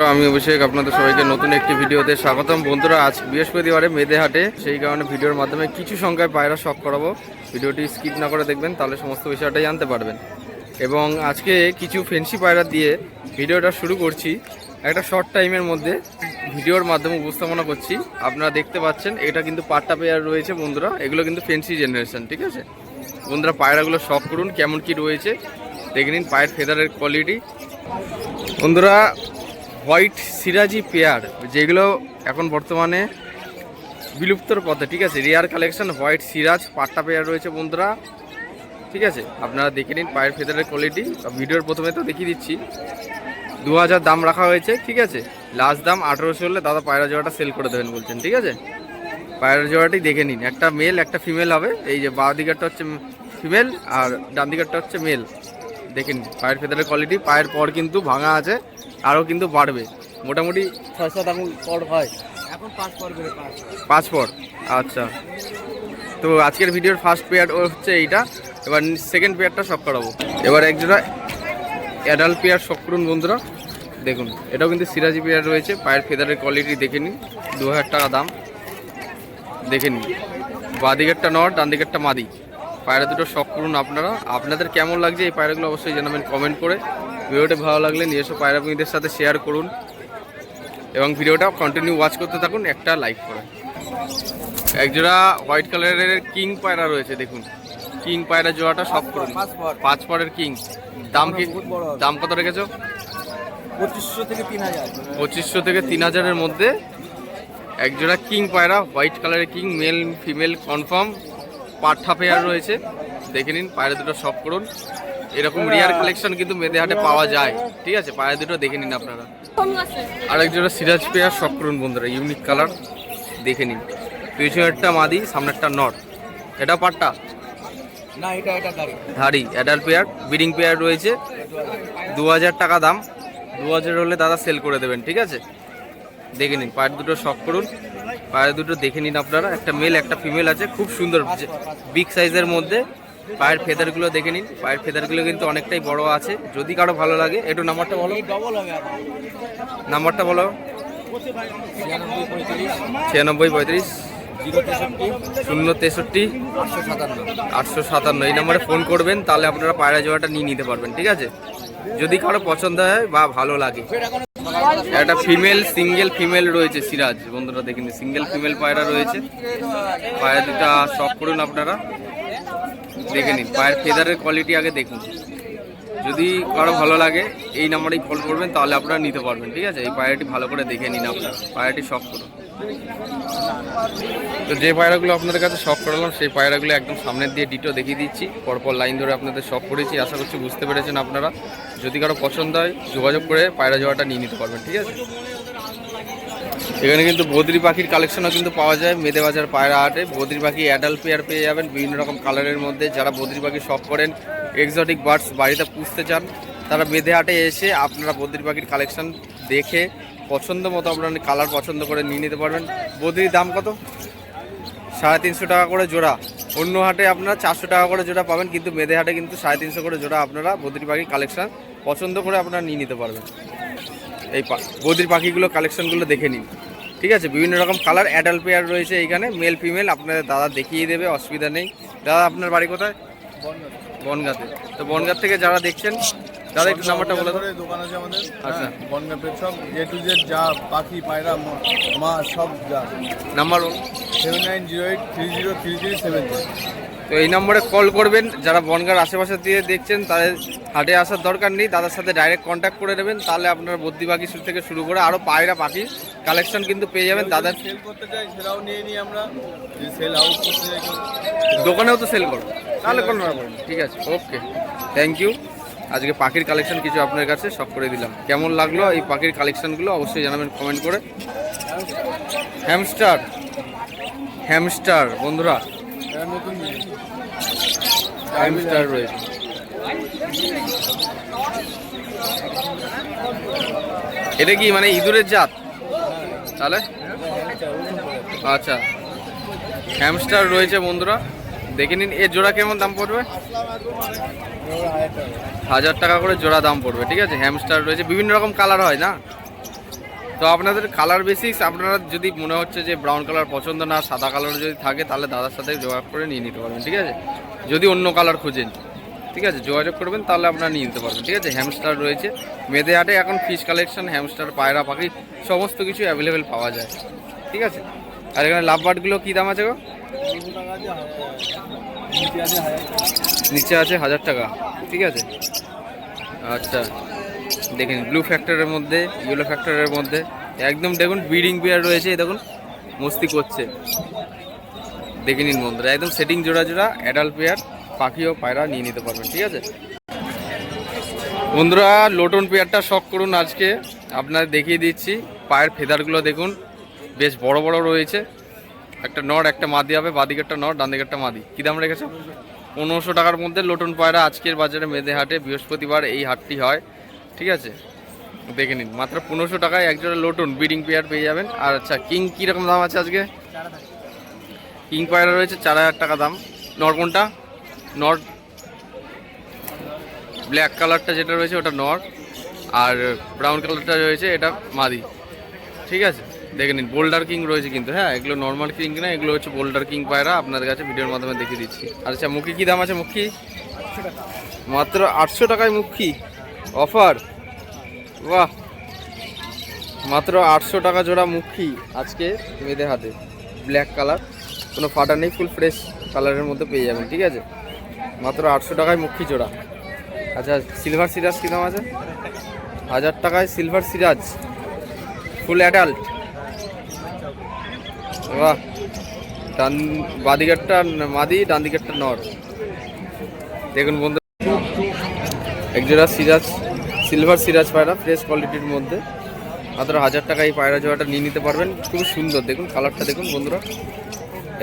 আমি অভিষেক, আপনাদের সবাইকে নতুন একটি ভিডিওতে স্বাগতম। বন্ধুরা, আজ বৃহস্পতিবারে মেদে হাটে সেই কারণে ভিডিওর মাধ্যমে কিছু সংখ্যায় পায়রা শখ করাবো। ভিডিওটি স্কিপ না করে দেখবেন, তাহলে সমস্ত বিষয়টাই জানতে পারবেন। এবং আজকে কিছু ফেন্সি পায়রা দিয়ে ভিডিওটা শুরু করছি। একটা শর্ট টাইমের মধ্যে ভিডিওর মাধ্যমে উপস্থাপনা করছি। আপনারা দেখতে পাচ্ছেন, এটা কিন্তু পাট্টা পেয়ার রয়েছে বন্ধুরা, এগুলো কিন্তু ফেন্সি জেনারেশন, ঠিক আছে? বন্ধুরা, পায়রাগুলো শখ করুন, কেমন কি রয়েছে, দেখে নিন পায়ের ফেদারের কোয়ালিটি বন্ধুরা হোয়াইট সিরাজি পেয়ার, যেগুলো এখন বর্তমানে বিলুপ্তর পথে, ঠিক আছে? রেয়ার কালেকশন, হোয়াইট সিরাজ, পাট্টা পেয়ার রয়েছে বন্ধুরা, ঠিক আছে? আপনারা দেখে নিন পায়ের ফেদারের কোয়ালিটি ভিডিওর প্রথমে তো দেখিয়ে দিচ্ছি। দু হাজার দাম রাখা হয়েছে, ঠিক আছে? লাস্ট দাম আঠেরোশো হলে দাদা পায়রা জোড়াটা সেল করে দেবেন বলছেন, ঠিক আছে? পায়রা জোড়াটি দেখে নিন, একটা মেল একটা ফিমেল হবে। এই যে বাঁ দিকেরটা হচ্ছে ফিমেল আর ডান দিকেরটা হচ্ছে মেল দেখে নিন, পায়ের ফেদারের কোয়ালিটি পায়ের পর কিন্তু ভাঙা আছে। আরও কিন্তু বাড়বে। মোটামুটি ছয় সাত আঙুল পর হয়। এখন পাঁচ পর করে পাঁচ পর। আচ্ছা। তো আজকের ভিডিওর ফার্স্ট পেয়ার হচ্ছে এইটা। এবার সেকেন্ড পেয়ারটা শখ করাবো। এবার একজোড়া অ্যাডাল্ট পেয়ার শখ করুন বন্ধুরা। দেখুন এটাও কিন্তু সিরাজি পেয়ার রয়েছে। পায়ের ফেদারের কোয়ালিটি দেখে নিন। দু হাজার টাকা দাম। দেখে নিন। বাঁ দিকেরটা নট ডান দিকেরটা মাদি। পায়রা দুটো শখ করুন আপনারা। আপনাদের কেমন লাগছে এই পায়রাগুলো অবশ্যই জানাবেন কমেন্ট করে। ভিডিওটা ভালো লাগলে নিজস্ব পায়রা প্রেমীদের সাথে শেয়ার করুন এবং ভিডিওটা কন্টিনিউ ওয়াচ করতে থাকুন একটা লাইক করে। একজোড়া হোয়াইট কালারের কিং পায়রা রয়েছে দেখুন। কিং পায়রা জোড়াটা সব করুন। পাঁচ পর। পরের কিং দাম কি। দাম কত রেখেছো? পঁচিশশো থেকে তিন হাজার। পঁচিশশো থেকে তিন হাজারের মধ্যে একজোড়া কিং পায়রা হোয়াইট কালারের কিং মেল ফিমেল কনফার্ম পাঠা পেয়ার রয়েছে। দেখে নিন পায়রা দুটো সব করুন। এরকম রিয়ার কালেকশন কিন্তু মেদে হাটে পাওয়া যায়। ঠিক আছে? পায়রা দুটো দেখে নিন আপনারা। আর একজোড়া সিরাজ পেয়ার সব করুন বন্ধুরা ইউনিক কালার দেখে নিন। পিছনেরটা মাদি সামনেরটা নট। এটা পাট্টা? না এটা এটা ধাড়ি অ্যাডাল্ট পেয়ার বিডিং পেয়ার রয়েছে। দু হাজার টাকা দাম। দু হাজার হলে দাদা সেল করে দেবেন ঠিক আছে? দেখে নিন পায়ের দুটো শখ করুন। পায়ের দুটো দেখে নিন আপনারা। একটা মেল একটা ফিমেল আছে। খুব সুন্দর বিগ সাইজের মধ্যে। পায়ের ফেদারগুলো দেখে নিন। পায়ের ফেদারগুলো কিন্তু অনেকটাই বড় আছে। যদি কারও ভালো লাগে, একটু নাম্বারটা বলো। নাম্বারটা বলো। ছিয়ানব্বই পঁয়ত্রিশ, শূন্য তেষট্টি, আটশো সাতান্ন। এই নম্বরে ফোন করবেন, তাহলে আপনারা পায়রা জোড়াটা নিয়ে নিতে পারবেন, ঠিক আছে? যদি কারও পছন্দ হয় বা ভালো লাগে। একটা ফিমেল, সিঙ্গেল ফিমেল রয়েছে, সিরাজ। বন্ধুরা দেখেন সিঙ্গেল ফিমেল পায়রা রয়েছে। পায়রা দুটা শখ করুন আপনারা। দেখে নিন। পায়ের ফেদারের কোয়ালিটি আগে দেখুন। যদি কারও ভালো লাগে, এই নাম্বারেই কল করবেন, তাহলে আপনারা নিতে পারবেন, ঠিক আছে? এই পায়রাটি ভালো করে দেখে নিন আপনারা। পায়রাটি শখ করুন। তো যে পায়রাগুলো আপনাদের কাছে শখ করালাম, সেই পায়রাগুলো একদম সামনের দিয়ে ডিটো দেখিয়ে দিচ্ছি। পরপর লাইন ধরে আপনাদের শখ করেছি। আশা করছি বুঝতে পেরেছেন আপনারা। যদি কারও পছন্দ হয়, যোগাযোগ করে পায়রা জোড়াটা নিয়ে নিতে পারবেন, ঠিক আছে? এখানে কিন্তু বদ্রি পাখির কালেকশনও কিন্তু পাওয়া যায়, মেদে বাজার পায়রা হাটে। বদ্রি পাখি অ্যাডাল্ট পেয়ার পেয়ে যাবেন, বিভিন্ন রকম কালারের মধ্যে। যারা বদ্রি পাখি শখ করেন এক্সটিক বার্ডস বাড়িতে পুষতে চান, তারা মেদে হাটে এসে আপনারা বদ্রি পাখির কালেকশন দেখে, পছন্দ মতো আপনারা কালার পছন্দ করে নিয়ে নিতে পারবেন। বদ্রির দাম কত? সাড়ে তিনশো টাকা করে জোড়া। অন্য হাটে আপনারা চারশো টাকা করে জোড়া পাবেন, কিন্তু মেদে হাটে কিন্তু সাড়ে তিনশো করে জোড়া আপনারা বদ্রি পাখির কালেকশন পছন্দ করে আপনারা নিয়ে নিতে পারবেন। এই বদ্রির পাখিগুলো কালেকশনগুলো দেখে নিন। ঠিক আছে, বিভিন্ন রকম কালার অ্যাডাল্ট পেয়ার রয়েছে এইখানে মেল ফিমেল আপনাদের দাদা দেখিয়ে দেবে, অসুবিধা নেই। দাদা, আপনার বাড়ি কোথায়? বনগাঁতে। তো বনগাঁ থেকে যারা দেখছেন দাদা একটু নাম্বারটা বলে দেবো দোকান আছে আমাদের। আচ্ছা। বনগাপের সব এ টু জেড যা পাখি পায়রা ম- সব যা। নাম্বার বলুন। Seven nine zero eight three zero three three seven তো এই নম্বরে কল করবেন যারা বনগাঁর আশেপাশে দিয়ে দেখছেন তাদের হাটে আসার দরকার নেই তাদের সাথে ডাইরেক্ট কন্ট্যাক্ট করে নেবেন তাহলে আপনারা বদ্রি পাখি থেকে শুরু করে আরও পায়রা পাখি কালেকশন কিন্তু পেয়ে যাবেন তাদের সেল করতে চাই সেটাও নিয়ে নিই আমরা। সেল আউট করতে দোকানেও তো সেল করো। তাহলে কোনো ব্যাপার ঠিক আছে ওকে থ্যাংক ইউ আজকে পাখির কালেকশন কিছু আপনার কাছে সব করে দিলাম। কেমন লাগল এই পাখির কালেকশনগুলো অবশ্যই জানাবেন কমেন্ট করে। হ্যামস্টার হ্যামস্টার বন্ধুরা। হ্যামস্টার রয়েছে। এটা কি মানে ইঁদুরের জাত? তাহলে? আচ্ছা। হ্যামস্টার রয়েছে বন্ধুরা। দেখে নিন এর জোড়া কেমন দাম পড়বে? হাজার টাকা করে জোড়া দাম পড়বে, ঠিক আছে? হ্যামস্টার রয়েছে, বিভিন্ন রকম কালার হয়, না? তো আপনাদের কালার বেসিক্স আপনারা যদি মনে হচ্ছে যে ব্রাউন কালার পছন্দ না, সাদা কালার যদি থাকে, তাহলে দাদার সাথে যোগাযোগ করে নিয়ে নিতে পারবেন, ঠিক আছে? যদি অন্য কালার খুঁজেন, ঠিক আছে? যোগাযোগ করবেন, তাহলে আপনারা নিয়ে নিতে পারবেন, ঠিক আছে? হ্যামস্টার রয়েছে মেদে হাটে এখন ফিশ কালেকশন হ্যামস্টার পায়রা, পাখি, সমস্ত কিছু অ্যাভেলেবেল পাওয়া যায়, ঠিক আছে? আর এখানে লাভ বার্ডগুলো কী দাম আছে গো? নিচে আছে হাজার টাকা, ঠিক আছে? আচ্ছা দেখেন ব্লু ফ্যাক্টরের মধ্যে ইয়েলো ফ্যাক্টরের মধ্যে, একদম দেখুন ব্রিডিং পেয়ার রয়েছে দেখুন, মস্তি করছে। দেখে নিন বন্ধুরা, একদম সেটিং জোড়া জোড়া অ্যাডাল্ট পেয়ার পাখি ও পায়রা নিয়ে নিতে পারবেন, ঠিক আছে? বন্ধুরা লোটন পেয়ারটা শখ করুন আজকে। আপনার দেখিয়ে দিচ্ছি, পায়ের ফেদারগুলো দেখুন, বেশ বড় বড় রয়েছে। একটা নর একটা মাদি হবে বাদিকে একটা নর ডান দিকে একটা মাদি। কী দাম রেখেছো? পনেরোশো টাকার মধ্যে লোটন পায়রা আজকের বাজারে মেদে হাটে, বৃহস্পতিবার এই হাটটি হয়। ঠিক আছে? দেখে নিন। মাত্র পনেরোশো টাকায় একজোড়া লোটন বিডিং পেয়ার পেয়ে যাবেন। আর আচ্ছা কিং কীরকম দাম আছে আজকে? কিং পায়রা রয়েছে চার হাজার টাকা দাম। নর কোনটা? নর ব্ল্যাক কালারটা যেটা রয়েছে ওটা নর আর ব্রাউন কালারটা রয়েছে, এটা মাদি। ঠিক আছে? দেখে নিন বোল্ডার কিং রয়েছে কিন্তু হ্যাঁ এগুলো নর্মাল কিং না, এগুলো হচ্ছে বোল্ডার কিং পায়রা, আপনাদের কাছে ভিডিওর মাধ্যমে দেখিয়ে দিচ্ছি। আচ্ছা মুখি কী দাম আছে, মুখি? মাত্র আটশো টাকায় মুখি। অফার বাহ! মাত্র আটশো টাকা জোড়া মুখি আজকে মেয়েদের হাতে। ব্ল্যাক কালার কোনো ফাটা নেই ফুল ফ্রেশ কালারের মধ্যে পেয়ে যাবেন, ঠিক আছে? মাত্র আটশো টাকায় মুখি জোড়া। আচ্ছা সিলভার সিরাজ কী দাম আছে? হাজার টাকায় সিলভার সিরাজ ফুল অ্যাডাল্ট বাহ। ডান বাদিকেরটা মাদি ডান দিকেরটা নর। দেখুন বন্ধু, একজোড়া সিরাজ, সিলভার সিরাজ পায়রা ফ্রেশ কোয়ালিটির মধ্যে। মাত্র হাজার টাকা এই পায়রা জোড়াটা নিয়ে নিতে পারবেন। খুব সুন্দর, দেখুন কালারটা দেখুন বন্ধুরা।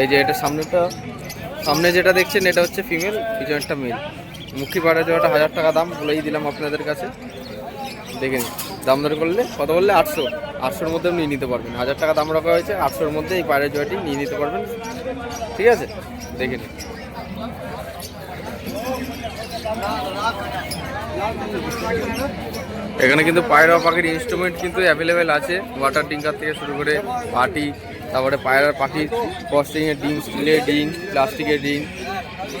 এই যে এটা সামনেটা সামনে যেটা দেখছেন এটা হচ্ছে ফিমেল পিছনেরটা মেল মুখী পায়রা জোড়াটা হাজার টাকা দাম বলেই দিলাম আপনাদের কাছে। দেখে দাম দর করলে, কত বললে? আটশো। আটশোর মধ্যে নিয়ে নিতে পারবেন। হাজার টাকা দাম রাখা হয়েছে, আটশোর মধ্যে এই পায়রা জয়টি নিয়ে নিতে পারবেন। ঠিক আছে? দেখে নিন। এখানে কিন্তু পায়রা পাখির ইনস্ট্রুমেন্ট কিন্তু অ্যাভেলেবেল আছে। ওয়াটার ডিঙ্কার থেকে শুরু করে পাটি তারপরে পায়রার পাখির কস্টিংয়ের ডিম স্টিলের ডিম প্লাস্টিকের ডিম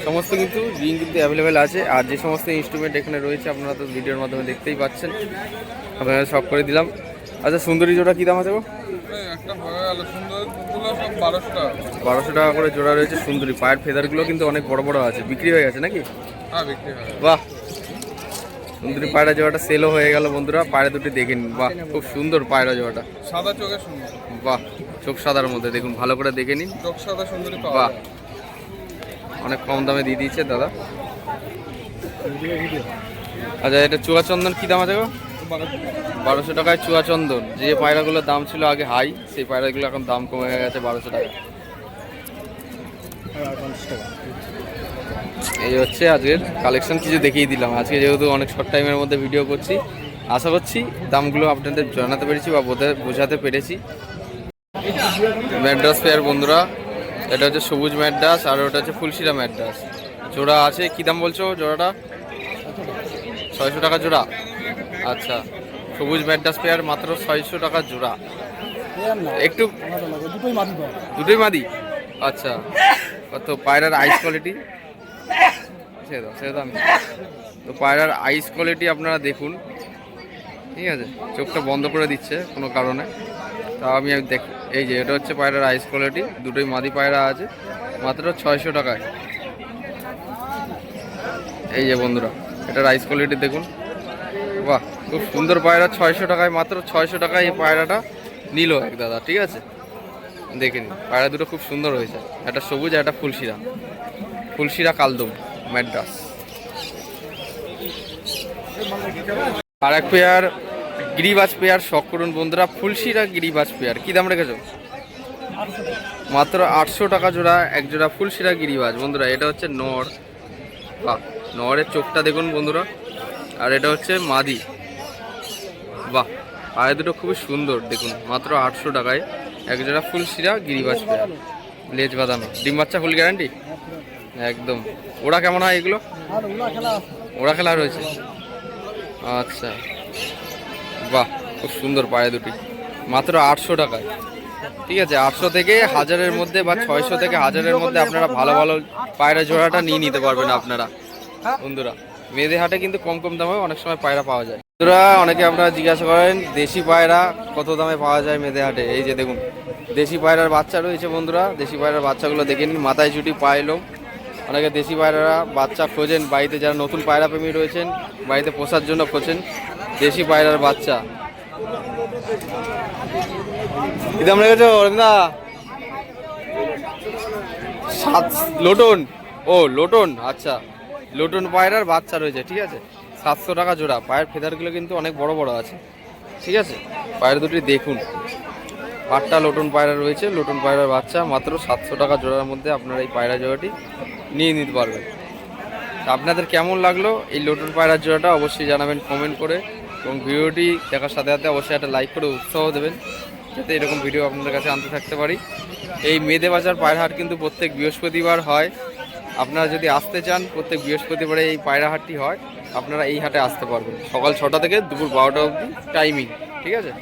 সমস্ত কিন্তু রিং কিন্তু অ্যাভেলেবেল আছে। আর যে সমস্ত ইনস্ট্রুমেন্ট এখানে রয়েছে, আপনারা তো ভিডিওর মাধ্যমে দেখতেই পাচ্ছেন। আপনারা সব করে দিলাম। আচ্ছা সুন্দরী জোড়া কী দাম আছে গো? বারোশো টাকা। করে জোড়া রয়েছে সুন্দরী। পায়ের ফেদারগুলো কিন্তু অনেক বড় বড় আছে। বিক্রি হয়ে গেছে নাকি? হয় বাহ! সুন্দরী পায়রা জোড়াটা সেলও হয়ে গেল বন্ধুরা। পায়রা দুটি দেখে নিন। বাহ! খুব সুন্দর পায়রা জোড়াটা। সাদা চোখে সুন্দর। বাহ! চোখ সাদার মধ্যে। দেখুন ভালো করে দেখে নিন। চোখ সাদা সুন্দরী বাহ! অনেক কম দামে দিয়ে দিয়েছে দাদা। আচ্ছা এটা চুয়া চন্দন কী দাম আছে গো? বারোশো টাকায় চুয়া চন্দন। যে পায়রাগুলোর দাম ছিল আগে হাই, সেই পায়রাগুলো এখন দাম কমে গেছে বারোশো টাকা এই হচ্ছে আজকের কালেকশন কিছু দেখিয়ে দিলাম। আজকে যেহেতু অনেক শর্ট টাইমের মধ্যে ভিডিও করছি, আশা করছি দামগুলো আপনাদের জানাতে পেরেছি বা বোঝা- বোঝাতে পেরেছি। ম্যাড্রাস পেয়ার বন্ধুরা, এটা হচ্ছে সবুজ ম্যাড্রাস আর ওটা হচ্ছে ফুলশিরা ম্যাড্রাস। জোড়া আছে, কী দাম বলছো জোড়াটা? ছয়শো টাকা জোড়া। আচ্ছা সবুজ ম্যাড্রাস পেয়ার মাত্র ছয়শো টাকা জোড়া। একটু দুটোই মাদি? আচ্ছা কত পায়রার আইস কোয়ালিটি সে সে দাম তো পায়রার আইস কোয়ালিটি আপনারা দেখুন। ঠিক আছে, চোখটা বন্ধ করে দিচ্ছে কোনো কারণে। তা আমি দেখ এই যে, এটা হচ্ছে পায়রার আইস কোয়ালিটি দুটোই মাদি পায়রা আছে, মাত্র ছয়শো টাকায়। এই যে বন্ধুরা, এটার আইস কোয়ালিটি দেখুন। বাহ খুব সুন্দর পায়রা, ছয়শো টাকায় মাত্র, ছয়শো টাকায় এই পায়রাটা নিল এক দাদা, ঠিক আছে? দেখে নিন, পায়রা দুটো খুব সুন্দর হয়েছে। একটা সবুজ আর একটা ফুলশিরা। ফুলশিরা কালদম, ম্যাড্রাস। আর এক পেয়ার, গিরিবাজ পেয়ার, শখ করুন বন্ধুরা, ফুলশিরা গিরিবাজ পেয়ার। কি দাম রেখেছো? মাত্র আটশো টাকা জোড়া, এক জোড়া ফুলশিরা গিরিবাজ। বন্ধুরা, এটা হচ্ছে নর। বা নরের চোখটা দেখুন বন্ধুরা। আর এটা হচ্ছে মাদি। বাহ পায়ে দুটো খুবই সুন্দর, দেখুন, মাত্র আটশো টাকায়। এক জোড়া ফুলশিরা, গিরিবাজ পেয়ার, লেজ বাঁধানো। ডিম বাচ্চা ফুল গ্যারান্টি একদম। ওরা কেমন হয় এগুলো? ওরা খেলা রয়েছে। আচ্ছা। বাহ, খুব সুন্দর পায়ে দুটি। মাত্র আটশো টাকায়। ঠিক আছে, আটশো থেকে হাজারের মধ্যে বা ছয়শো থেকে হাজারের মধ্যে আপনারা ভালো ভালো পায়রা জোড়াটা নিয়ে নিতে পারবেন আপনারা। বন্ধুরা, মেয়েদের হাটে কিন্তু কম কম দামে অনেক সময় পায়রা পাওয়া যায়। বন্ধুরা, অনেকে আপনারা জিজ্ঞাসা করেন, দেশি পায়রা কত দামে পাওয়া যায় মেয়েদের হাটে এই যে দেখুন, দেশি পায়রার বাচ্চা রয়েছে বন্ধুরা, দেশি পায়রার বাচ্চাগুলো দেখে নিন, মাথায় চুটি পায়ে অনেকে দেশি পায়রারা বাচ্চা খোঁজেন, বাড়িতে যারা নতুন পায়রা প্রেমী রয়েছেন, বাড়িতে পোষার জন্য খোঁজেন, দেশি পায়রার বাচ্চা। দাম লেগেছে, অরিন্দা? সাত লোটন? ও, লোটন আচ্ছা। লোটন পায়রার বাচ্চা রয়েছে, ঠিক আছে? সাতশো টাকা জোড়া। পায়ের ফেদারগুলো কিন্তু অনেক বড় বড় আছে। ঠিক আছে? পায়ের দুটি দেখুন। আটটা লোটন পায়রা রয়েছে। লোটন পায়রার বাচ্চা মাত্র সাতশো টাকা জোড়ার মধ্যে আপনারা এই পায়রা জোড়াটি নিয়ে নিতে পারবেন। আপনাদের কেমন লাগল এই লোটন পায়রার জোড়াটা অবশ্যই জানাবেন কমেন্ট করে। এবং ভিডিওটি দেখার সাথে সাথে অবশ্যই একটা লাইক করে উৎসাহ দেবেন। যাতে এরকম ভিডিও আপনাদের কাছে আনতে থাকতে পারি। এই মেদে বাজার পায়রা হাট কিন্তু প্রত্যেক বৃহস্পতিবার হয়। আপনারা যদি আসতে চান, প্রত্যেক বৃহস্পতিবারে এই পায়রা হাটটি হয়। আপনারা এই হাটে আসতে পারবেন। সকাল ছটা থেকে দুপুর বারোটা অবধি টাইমিং ঠিক আছে?